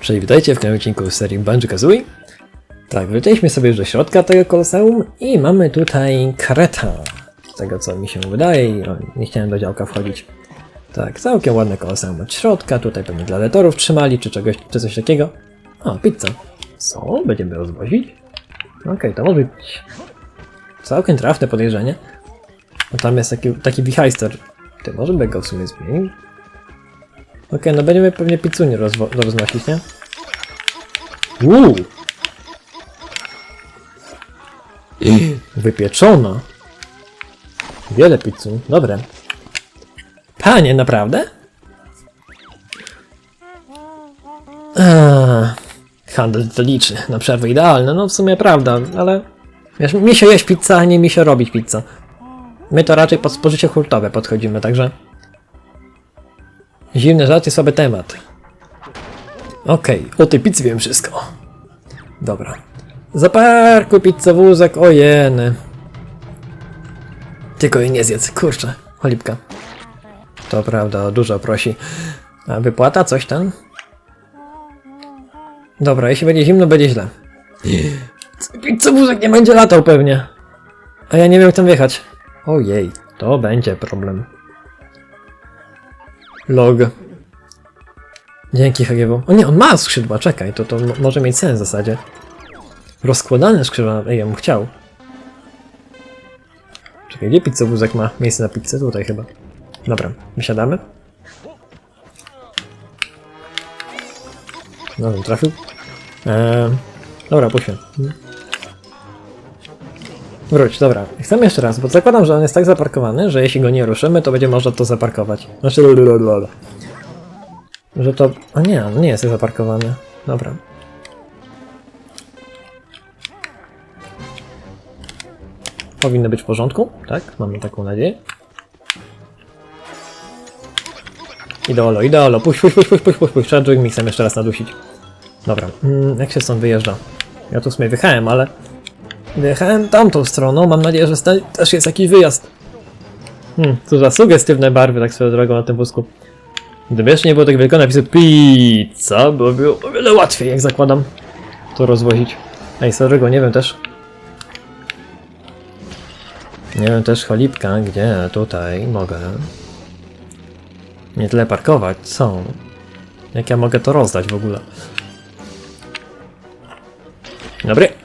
Cześć, witajcie w kolejnym odcinku serii Banjo-Kazooie. Tak, wróciliśmy sobie już do środka tego koloseum i mamy tutaj kareta. Z tego co mi się wydaje nie chciałem do działka wchodzić. Tak, całkiem ładne koloseum od środka, tutaj pewnie gladiatorów trzymali czy czegoś, czy coś takiego. O, pizza. Co? Będziemy rozwozić? Okej, to może być całkiem trafne podejrzenie. No tam jest taki, taki behister. Ty, może by go w sumie zmienił? Okej, no będziemy pewnie rozwo- roznosić, nie? Uuu! Wypieczona! Wiele pizzu, dobre. Panie, naprawdę? Eee, handel detaliczny, na przerwę idealne, no w sumie prawda, ale... Wiesz, mi się jeść pizza, a nie mi się robić pizza. My to raczej pod spożycie hurtowe podchodzimy, także... Zimny żart i słaby temat. Okej, o tej pizzy wiem wszystko. Dobra. Zaparkuj pizzowózek, ojeny. Tylko jej nie zjedz, kurczę, cholipka. To prawda, dużo prosi. A wypłata, coś tam? Dobra, jeśli będzie zimno, będzie źle. Pizzowózek nie będzie latał pewnie. A ja nie wiem, jak tam wjechać. Ojej, to będzie problem. Log. Dzięki Hagiewo. O nie, on ma skrzydła, czekaj, to, to mo- może mieć sens w zasadzie. Rozkładane skrzydła, ej, ja bym chciał. Czekaj, gdzie pizzowózek ma miejsce na pizzę? Tutaj chyba. Dobra, wysiadamy. No, trafił. Eee, dobra, puśćmy. Wróć, dobra. Chcemy jeszcze raz, bo zakładam, że on jest tak zaparkowany, że jeśli go nie ruszymy, to będzie można to zaparkować. Znaczy, lulululul. Że to... A nie, on nie jest zaparkowany. Dobra. Powinno być w porządku, tak? Mamy taką nadzieję. Ideolo, ideolo, puść, puść, puść, puść, puść, puść, puść. Trzeba Mixem jeszcze raz nadusić. Dobra, mm, jak się stąd wyjeżdża? Ja tu w sumie wyjechałem, ale... Wyjechałem tamtą stroną, mam nadzieję, że też jest jakiś wyjazd. Hmm, co za sugestywne barwy, tak swoją drogą na tym wózku. Gdyby jeszcze nie było tak wielkiego napisu pizza, byłoby o wiele łatwiej, jak zakładam, to rozwozić. Ej, sorego, nie wiem też. Nie wiem też, cholipka, gdzie tutaj mogę nie tyle parkować, co? Jak ja mogę to rozdać w ogóle? Dobry.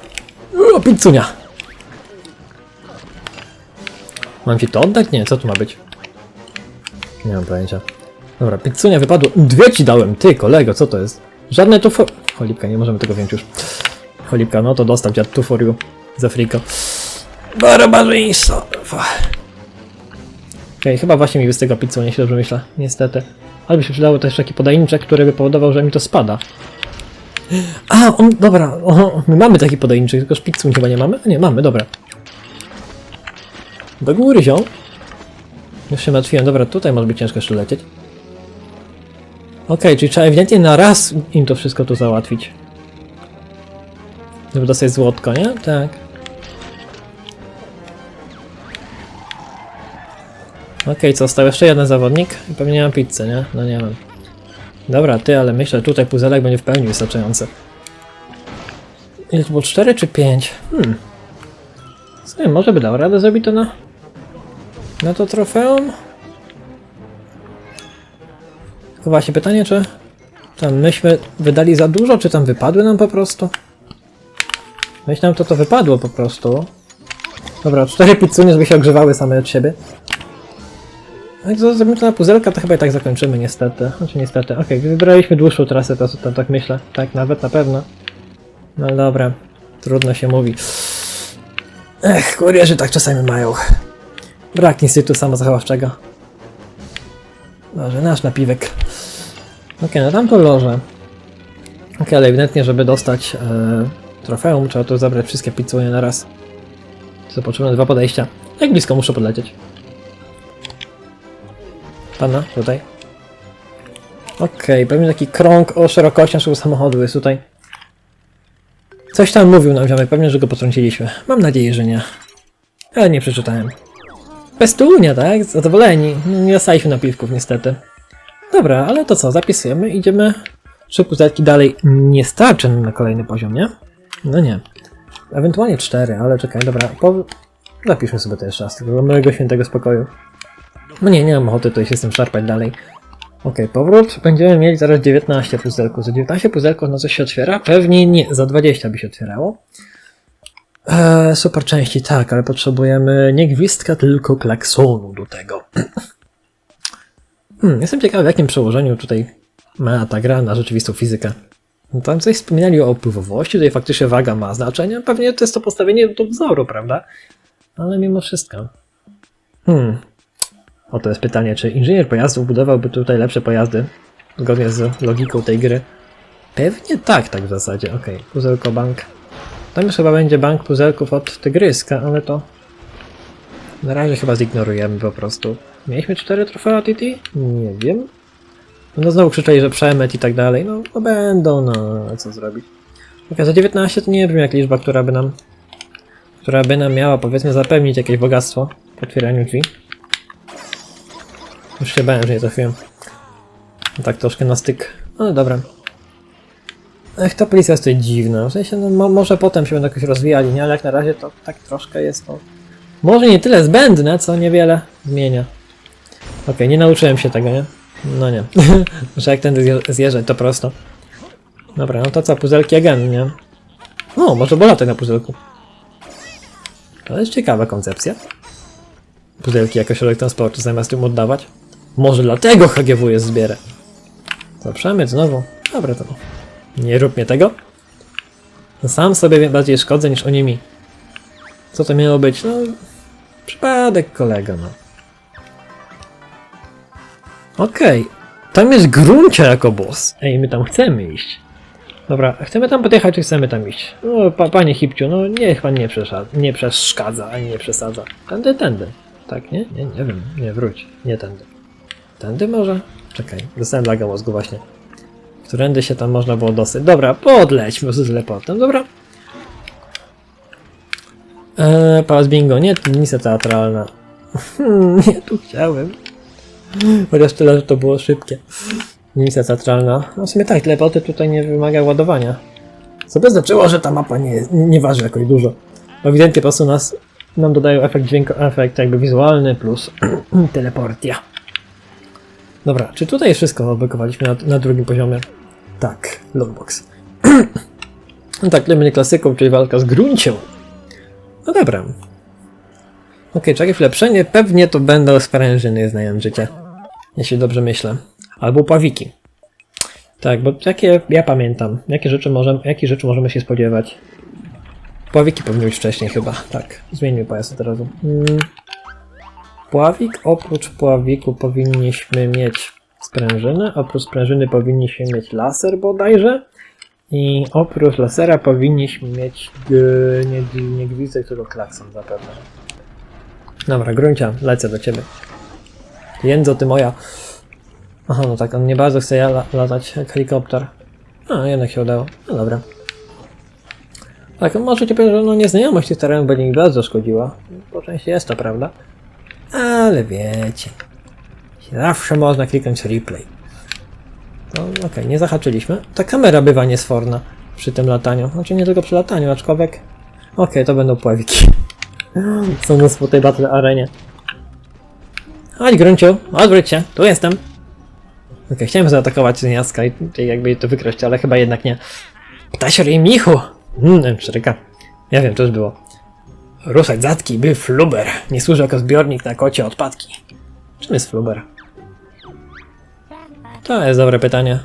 Pizzunia! Mam ci to oddać? Nie, co tu ma być? Nie mam pojęcia. Dobra, pizzunia wypadło. Dwie ci dałem, ty kolego, co to jest? Żadne tu for... Cholipka, nie możemy tego wziąć już. Cholipka, no to dostaw dziad tu for you. Za friko. Barbarzyństwo. Okej, chyba właśnie mi z tego pizzunia się dobrze myślę. Niestety. Ale by się przydało też taki podajniczek, który by powodował, że mi to spada. A, on, dobra, o, my mamy taki podajniczek, tylko szpicun chyba nie mamy? A nie, mamy, dobra. Do góry ziom. Już się martwiłem, dobra, tutaj może być ciężko jeszcze lecieć. Okej, czyli trzeba ewidentnie na raz im to wszystko tu załatwić. Żeby dostać złotko, nie? Tak. Okej, co, został jeszcze jeden zawodnik i pewnie nie mam pizzy, nie? No nie mam. Dobra, ty, ale myślę, że tutaj puzelek będzie w pełni wystarczający. Ile było? 4 czy 5? Hmm. Słuchaj, może by dał radę zrobić to na... Na to trofeum? Tylko właśnie pytanie, czy... Tam myśmy wydali za dużo, czy tam wypadły nam po prostu? Myślałem, to to wypadło po prostu. Dobra, cztery pizzunie, żeby się ogrzewały same od siebie. Jak zrobimy to na puzelka, to chyba i tak zakończymy niestety. Znaczy niestety. Okej, wybraliśmy dłuższą trasę, to, to tak myślę. Tak, nawet na pewno. No dobra, trudno się mówi. Ech, kurierzy tak czasami mają. Brak instytutu samozachowawczego. Dobrze, nasz napiwek. Okej, no tamto loże. Okej, ale ewidentnie, żeby dostać e, trofeum, trzeba tu zabrać wszystkie pizzunie na raz. Co potrzebne dwa podejścia. Jak blisko muszę podlecieć? Pana, tutaj. Okej, pewnie taki krąg o szerokości naszego samochodu jest tutaj. Coś tam mówił nam ziomek, pewnie, że go potrąciliśmy. Mam nadzieję, że nie. Ale nie przeczytałem. Pestunia, tak? Zadowoleni. Nie dostaliśmy napiwków, niestety. Dobra, ale to co, zapisujemy, idziemy Trzy puzelki dalej nie starczy na kolejny poziom, nie? No nie. Ewentualnie cztery, ale czekaj, dobra. Po... Zapiszmy sobie to jeszcze raz, dla mojego świętego spokoju. No nie, nie mam ochoty tutaj się z tym szarpać dalej. Okej, powrót. Będziemy mieli zaraz 19 puzelków. Za 19 puzelków na coś się otwiera? Pewnie nie, za 20 by się otwierało. Eee, super części, tak, ale potrzebujemy nie gwizdka, tylko klaksonu do tego. Hmm, jestem ciekawy, w jakim przełożeniu tutaj ma ta gra na rzeczywistą fizykę. No tam coś wspominali o pływowości, tutaj faktycznie waga ma znaczenie. Pewnie to jest to postawienie do wzoru, prawda? Ale mimo wszystko. Hmm. Oto jest pytanie, czy inżynier pojazdów budowałby tutaj lepsze pojazdy? Zgodnie z logiką tej gry. Pewnie tak, tak w zasadzie. Okej, puzelko bank. Tam już chyba będzie bank puzelków od Tygryska, ale to... Na razie chyba zignorujemy po prostu. Mieliśmy cztery trofea TT? Nie wiem. No znowu krzyczeli, że przemyt i tak dalej. No, no będą, no co zrobić. Ok, za 19 to nie brzmi jak liczba, która by nam która by nam miała powiedzmy zapewnić jakieś bogactwo w otwieraniu drzwi. Już się bałem, że nie trafiłem. No tak troszkę na styk. No dobra. Ech, ta policja jest tutaj dziwna. W sensie, no mo może potem się będą jakoś rozwijali, nie? Ale jak na razie to tak troszkę jest to... Może nie tyle zbędne, co niewiele zmienia. Okej, nie nauczyłem się tego, nie? No nie. Muszę jak tędy zje- zjeżdżać, to prosto. Dobra, no to co, puzelki again, nie? O, może bolatek na puzelku. To jest ciekawa koncepcja. Puzelki jako środek transportu zamiast tym oddawać. Może dlatego HGW jest zbierę. To przemyt znowu. Dobra, to nie rób mnie tego. Sam sobie bardziej szkodzę niż oni mi. Co to miało być? No, przypadek kolego, no. Okej, tam jest Gruncia jako boss. Ej, my tam chcemy iść. Dobra, chcemy tam podjechać, czy chcemy tam iść? No, pa, panie Hipciu, no niech pan nie, nie przeszkadza, ani nie przesadza. Tędy, tędy. Tak, nie? Nie, nie wiem, nie, wróć. Nie tędy. Tędy może? Czekaj, dostałem laga mózgu właśnie. Którędy się tam można było dosyć. Dobra, podlećmy z teleportem, dobra? Eee, Bingo, nie, misja teatralna. Nie tu chciałem. Chociaż tyle, że to było szybkie. Misja teatralna. No w sumie tak, teleporty tutaj nie wymaga ładowania. Co by znaczyło, że ta mapa nie, nie waży jakoś dużo. Ewidentnie po prostu nas, nam dodają efekt dźwięko, efekt jakby wizualny plus teleportia. Dobra, czy tutaj wszystko odblokowaliśmy na, na drugim poziomie? Tak, lootbox. no tak, to będzie klasyką, czyli walka z gruncią. No dobra. Okej, czekaj chwilę, przenie pewnie to będą sprężyny, znając życie. Jeśli dobrze myślę. Albo pławiki. Tak, bo jakie ja pamiętam, jakie rzeczy, możemy, jakie rzeczy możemy się spodziewać. Pławiki powinny być wcześniej chyba, tak. Zmieńmy pojazd od razu. Mm. Pławik, oprócz pławiku powinniśmy mieć sprężynę, oprócz sprężyny powinniśmy mieć laser bodajże i oprócz lasera powinniśmy mieć g- nie, nie gwizdek, tylko klakson zapewne. Dobra, Gruncia, lecę do ciebie. Jędzo, ty moja. Aha, no tak, on nie bardzo chce ja la latać jak helikopter. A, jednak się udało. No dobra. Tak, może ci powiem, że no nieznajomość tych terenów będzie mi bardzo szkodziła. Po części jest to prawda. Ale wiecie. Zawsze można kliknąć replay. No okej, nie zahaczyliśmy. Ta kamera bywa niesforna przy tym lataniu. Znaczy nie tylko przy lataniu, aczkolwiek... Okej, to będą pławiki. Są nas po tej battle arenie. Chodź Grunciu, odwróć się, tu jestem. Okej, chciałem zaatakować Zniaska i jakby to wykraść, ale chyba jednak nie. Ptasior i Michu! Mmm, szczerka. Ja wiem, to już było. Ruszać zatki, by fluber. Nie służy jako zbiornik na kocie odpadki. Czym jest fluber? To jest dobre pytanie.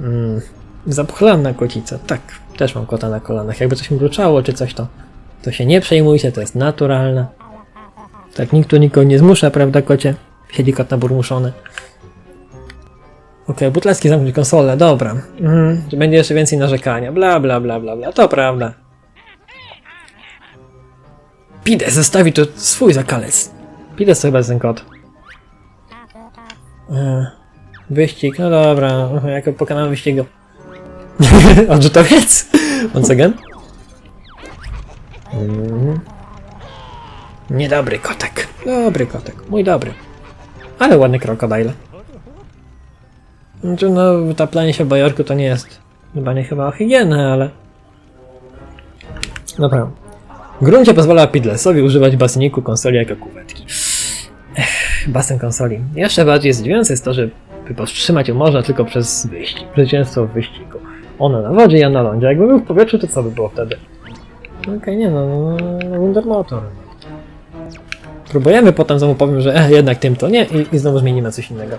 Mm, zapchlana kocica. Tak, też mam kota na kolanach. Jakby coś mi gruczało czy coś, to, to się nie przejmujcie, to jest naturalne. Tak, nikt tu nikogo nie zmusza, prawda kocie? Siedzi kot naburmuszony. Okej, Butlecki zamknąć konsolę, dobra. Mhm, będzie jeszcze więcej narzekania, bla bla bla bla bla, to prawda. Pides zostawi tu swój zakalec. Pides to chyba jest ten kot. E, Wyścig, no dobra, mhm, jako pokonamy wyścigu. Odrzutowiec? Once again? Mhm. Niedobry kotek. Dobry kotek, mój dobry. Ale ładny krokodyl. Znaczy, no, taplanie się w bajorku to nie jest chyba nie chyba o higienę, ale... Dobra. W gruncie pozwala Pidlesowi używać baseniku konsoli jako kuwetki. Ech, basen konsoli. Jeszcze bardziej zdziwiające jest to, że powstrzymać ją można tylko przez wyścig. Zwycięstwo w wyścigu. Ona na wodzie, ja na lądzie. Jakby był w powietrzu, to co by było wtedy? Okej, nie no, no, no Wonder Motor. Próbujemy, potem znowu powiem, że e, jednak tym to nie i, i znowu zmienimy coś innego.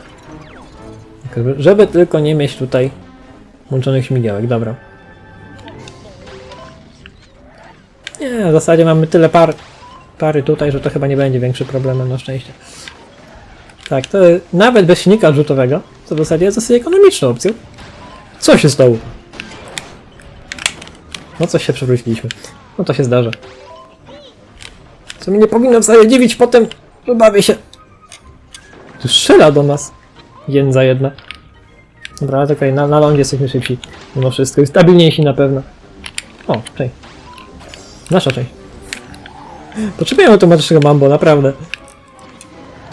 Żeby tylko nie mieć tutaj włączonych śmigiełek, dobra. Nie, w zasadzie mamy tyle par, pary tutaj, że to chyba nie będzie większy problemem na szczęście. Tak, to nawet bez silnika odrzutowego, to w zasadzie jest dosyć ekonomiczną opcją. Co się stało? No coś się przewróciliśmy. No to się zdarza. Co mnie nie powinno wcale dziwić potem, że bawię się. Tu strzela do nas. Jeden za jedna. Dobra, ale okej, na, na lądzie jesteśmy szybsi. Mimo wszystko. I stabilniejsi na pewno. O, cześć. Nasza część. Potrzebujemy automatycznego mambo, naprawdę.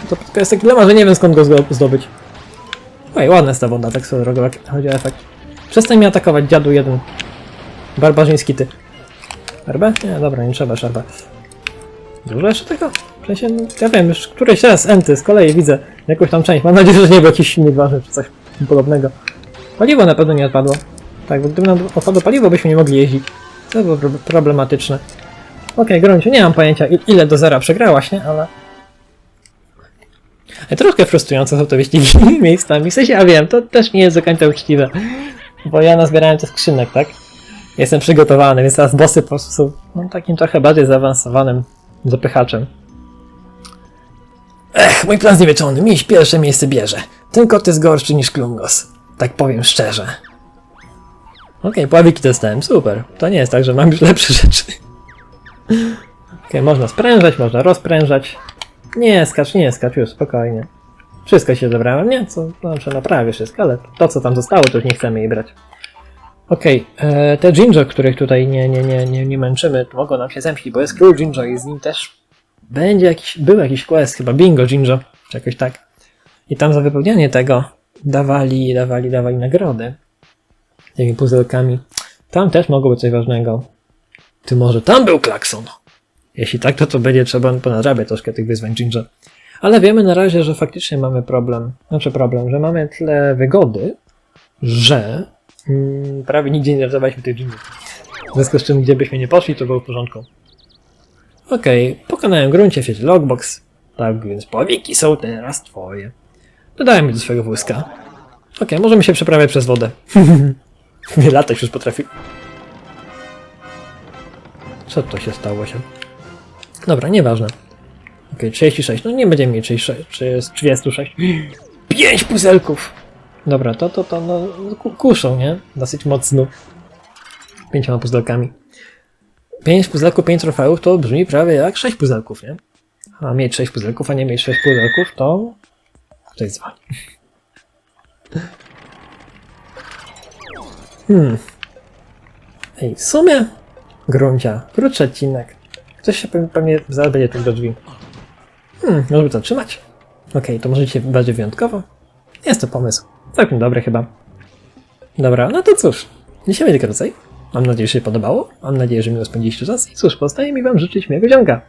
To, jest taki dylemat, że nie wiem skąd go zdo- zdobyć. Oj, ładna jest ta woda, tak sobie drogo, jak chodzi o efekt. Przestań mnie atakować, dziadu jeden. Barbarzyński ty. Herbę? Nie, dobra, nie trzeba szerba. Dużo jeszcze tego? W sensie, no, ja wiem, już któryś raz enty z kolei widzę jakąś tam część. Mam nadzieję, że nie był jakiś silnik ważny czy coś podobnego. Paliwo na pewno nie odpadło. Tak, bo gdyby nam odpadło paliwo, byśmy nie mogli jeździć. To było pro- problematyczne. Okej, Gruncie, nie mam pojęcia ile do zera przegrałaś, nie? Ale... Troszkę frustrujące są te wyścigi miejscami. W sensie, ja wiem, to też nie jest do końca uczciwe. Bo ja nazbierałem te skrzynek, tak? Jestem przygotowany, więc teraz bossy po prostu są no, takim trochę bardziej zaawansowanym zapychaczem. Ech, mój plan znieweczony, miś pierwsze miejsce bierze. Ten kot jest gorszy niż Klungos. Tak powiem szczerze. Okej, pławiki dostałem, super. To nie jest tak, że mam już lepsze rzeczy. Okej, można sprężać, można rozprężać. Nie skacz, nie skacz, już spokojnie. Wszystko się zebrałem, nie? Co, znaczy naprawię wszystko, ale to co tam zostało, to już nie chcemy jej brać. Okej, e, te Jinjo, których tutaj nie, nie, nie, nie, nie męczymy, mogą nam się zemścić, bo jest król Jinjo i z nim też będzie jakiś, był jakiś quest, chyba Bingo Jinjo, czy jakoś tak. I tam za wypełnianie tego dawali, dawali, dawali nagrody. Tymi puzelkami. Tam też mogło być coś ważnego. Ty może tam był klakson? Jeśli tak, to to będzie trzeba ponadrabiać troszkę tych wyzwań Jinja. Ale wiemy na razie, że faktycznie mamy problem, znaczy problem, że mamy tyle wygody, że mm, prawie nigdzie nie realizowaliśmy tych Jinjów. W związku z czym, gdzie byśmy nie poszli, to było w porządku. Okej, pokonałem gruncie w sieci Logbox, tak więc pławiki są teraz twoje. Dodałem do swojego wózka. Okej, możemy się przeprawiać przez wodę. Nie latać już potrafi. Co to się stało się? Dobra, nieważne. Okej, 36. No nie będziemy mieli 36, czy jest 36. 5 puzelków! Dobra, to, to, to, no, ku- kuszą, nie? Dosyć mocno. Pięcioma puzelkami. 5 puzelków, 5 trofeów to brzmi prawie jak 6 puzelków, nie? A mieć 6 puzelków, a nie mieć 6 puzelków, to... Ktoś dzwoni. Hmm. Ej, w sumie... Gruncia, krótszy odcinek. Ktoś się pewnie, zaraz będzie tu do drzwi. Hmm, może by to trzymać? Okej, to może dzisiaj bardziej wyjątkowo? Jest to pomysł. Całkiem dobry chyba. Dobra, no to cóż. Dzisiaj będzie krócej. Mam nadzieję, że się podobało. Mam nadzieję, że miło spędziliście czas. I cóż, pozostaje mi wam życzyć miłego ziomka.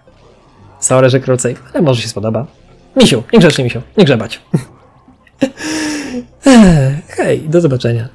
Sorry, że krócej, ale może się spodoba. Misiu, niegrzecznie misiu, nie grzebać. Hej, do zobaczenia.